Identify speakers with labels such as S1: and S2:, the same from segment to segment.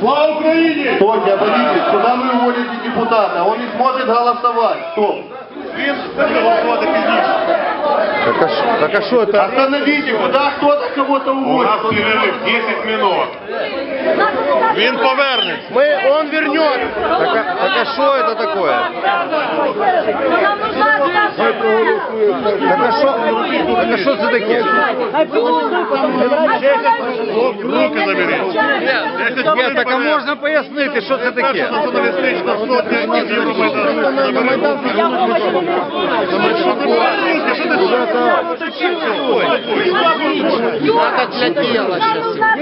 S1: Слава Украине!
S2: Стойте, обойдитесь, куда вы уводите депутата? Он не сможет голосовать. Стоп.
S3: Так а, ш- так а що це?
S2: Остановите, куда кто-то кого-то
S1: У
S2: уводит.
S1: нас перерив 10 минут. Він повернеться.
S3: Ми, он вернет. Так, а- так а що це таке? Так а що, так а що це таке?
S1: Руки заберіть. 10
S3: Ні, так а можна пояснити, що це таке?
S1: Перша націоналістична сотня із Євромайдану.
S4: Вона, вона роду Не надо.
S1: Перерва.
S4: Не, якої перерви. Вот у меня не так и собрали.
S5: Евромайдан, у нас тоже мандатки.
S1: Олег Іванович, хорошо, тепер що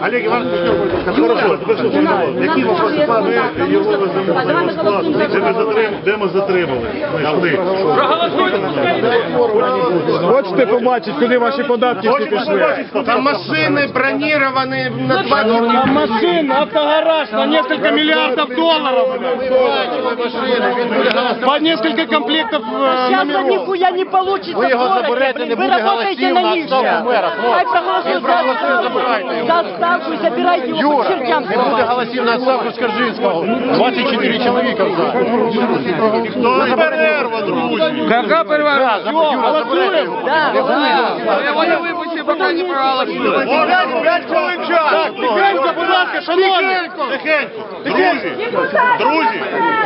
S1: пане його веземо Де ми затрим- Де ми затримали?
S6: Хочете побачити, куди ваші податки всі пішли?
S3: Там машини броніровані на два дні.
S6: Там машин, автогараж на несколько миллиардов долларов. По несколько комплектов
S5: Сейчас нихуя не получится
S3: Ви його
S5: в городе,
S3: заберете, не
S5: вы
S3: буде
S5: работаете
S3: голосів
S5: на
S3: на
S5: них
S3: відставку мера, хлопці.
S5: Ай,
S3: забирайте його.
S5: за отставку и забирайте его
S3: Юра,
S5: по чертям.
S3: не буде голосів на відставку Скаржинського. 24 чоловіка в залі.
S1: Хто перерва, друзі?
S4: Какая перерва? Все,
S3: голосуємо.
S5: Да,
S4: Я его не выпущу, пока не проголосую.
S1: П'ять хвилин час.
S6: Тихенько, будь ласка, шановні.
S1: Тихенько. Тихенько. друзі,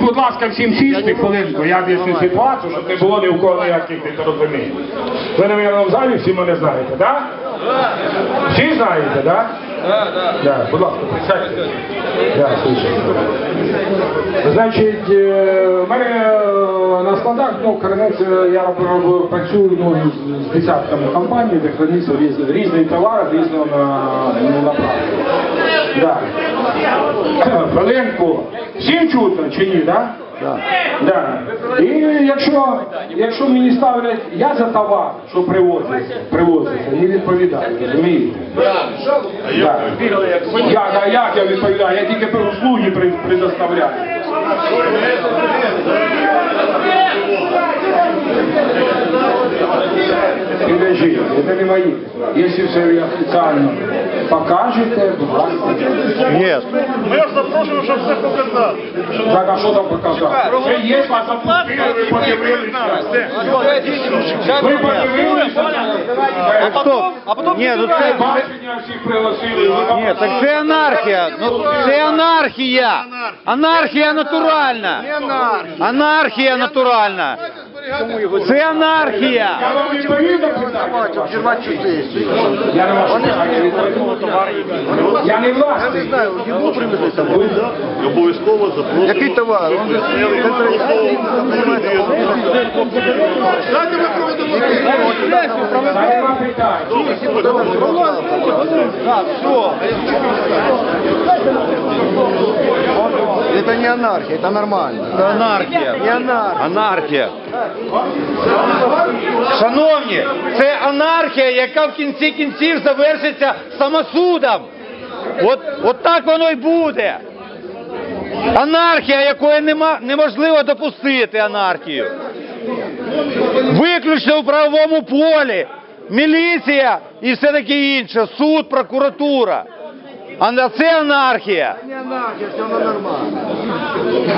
S7: Ну, будь ласка, всім сісти хвилинку, я об'ясню ситуацію, щоб не було ні в кого ніяких непорозумінь. Ви, мабуть, в залі всі мене знаєте, так? Да? Всі знаєте, так? Да? Да, будь ласка, присядьте. Да. Значить, е, в мене е, на складах, ну, Коренець, е, я працюю ну, з, десятками компаній, де храниться різні, різні товари різного на, ну, направлення. Да. Хвилинку. Всім чутно чи ні, так? Да? Да. І якщо, якщо мені ставлять, я за товар, що привозиться, привозиться, не відповідаю, розумієте? Да. Як, а як я відповідаю? Я тільки услуги при- предоставляю. Подожди, это не мои. Если все официально покажете, будь ласка.
S3: Нет.
S1: Ми ж запрошуємо, щоб все показати.
S7: Так, а що там показати? Це є, вас запустили, ви подивилися. Ви подивилися.
S3: Так стоп. Ні, ну це...
S7: Бачення всіх пригласили. ви
S3: Ні, так це анархія. Ну, це анархія. Анархія натуральна. Анархія натуральна. Це анархія.
S7: Я не власник.
S1: Обов'язково запрошуємо.
S2: Який товар?
S1: Дайте ми проведемо.
S7: Дайте вам питання.
S2: Это не анархия, это нормально.
S3: Це анархія.
S2: Не анархия.
S3: Анархія. Шановні, це анархія, яка в кінці кінців завершиться самосудом. От, от так воно й буде. Анархія, якої нема, неможливо допустити анархію. Виключно у правовому полі. Міліція і все таке інше. Суд, прокуратура. А на це анархія.
S2: Не анархия, все равно нормально.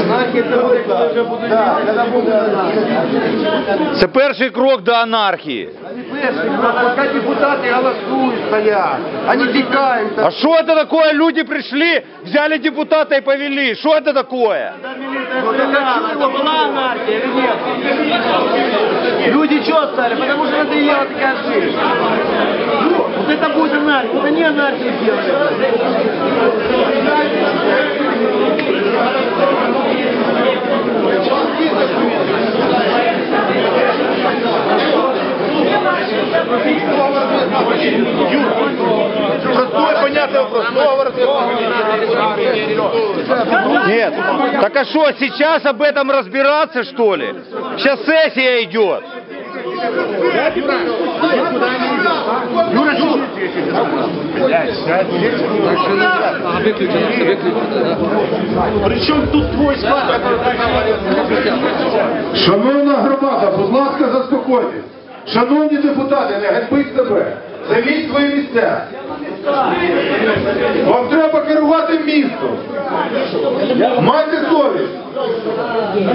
S2: Анархия это будет, когда уже будет. Да, когда будет анархия.
S3: Це перший крок до анархії.
S2: Они першие, пока депутаты голосуют, стоят. Они текают.
S3: А что это такое? Люди пришли, взяли депутата и повели. Что это такое?
S5: была анархия или нет? Люди что стали? Потому что надоела такая жизнь. Вот это будет анархия, это не анархия сделали.
S3: Нет. Так а что, сейчас об этом разбираться, что ли? Сейчас сессия идет.
S1: Причому тут твой склад?
S2: Шановна громада, будь ласка, заспокойтесь. Шановні депутати, не ганьбіть себе. Займіть свої місця. Вам треба керувати містом. Майте совість.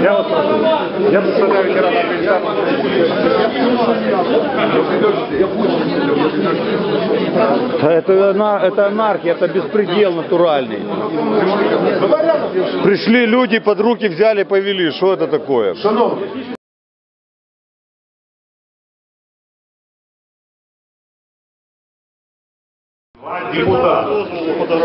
S1: Я вас прошу. Я представляю ветерана
S3: Это, ана- это анархия, это беспредел натуральный. Пришли люди, под руки взяли, повели. Что это такое?
S2: Шановні,
S1: Депутат.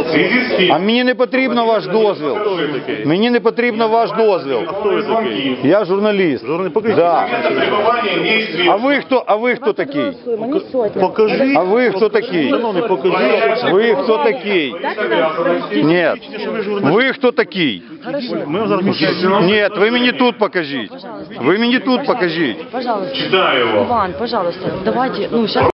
S1: В связи з тим,
S3: А мені не потрібно ваш дозвіл.
S1: хто ви такий?
S3: Мені не потрібно ваш дозвіл.
S1: Хто ви такий?
S3: Я журналіст.
S1: Журналіст, покажіть.
S3: Да.
S2: требування дійстві.
S3: А ви хто? А ви хто такий?
S1: Покажіть.
S3: А ви хто такий?
S1: Шановний, покажіть.
S3: Ви хто такий? Ні. Ви хто такий?
S1: Ми вам зараз покажемо.
S3: Ні, ви мені тут покажіть. Ви мені тут покажіть.
S8: Пожалуйста.
S2: Читаю його.
S8: Иван, пожалуйста, давайте, ну, сейчас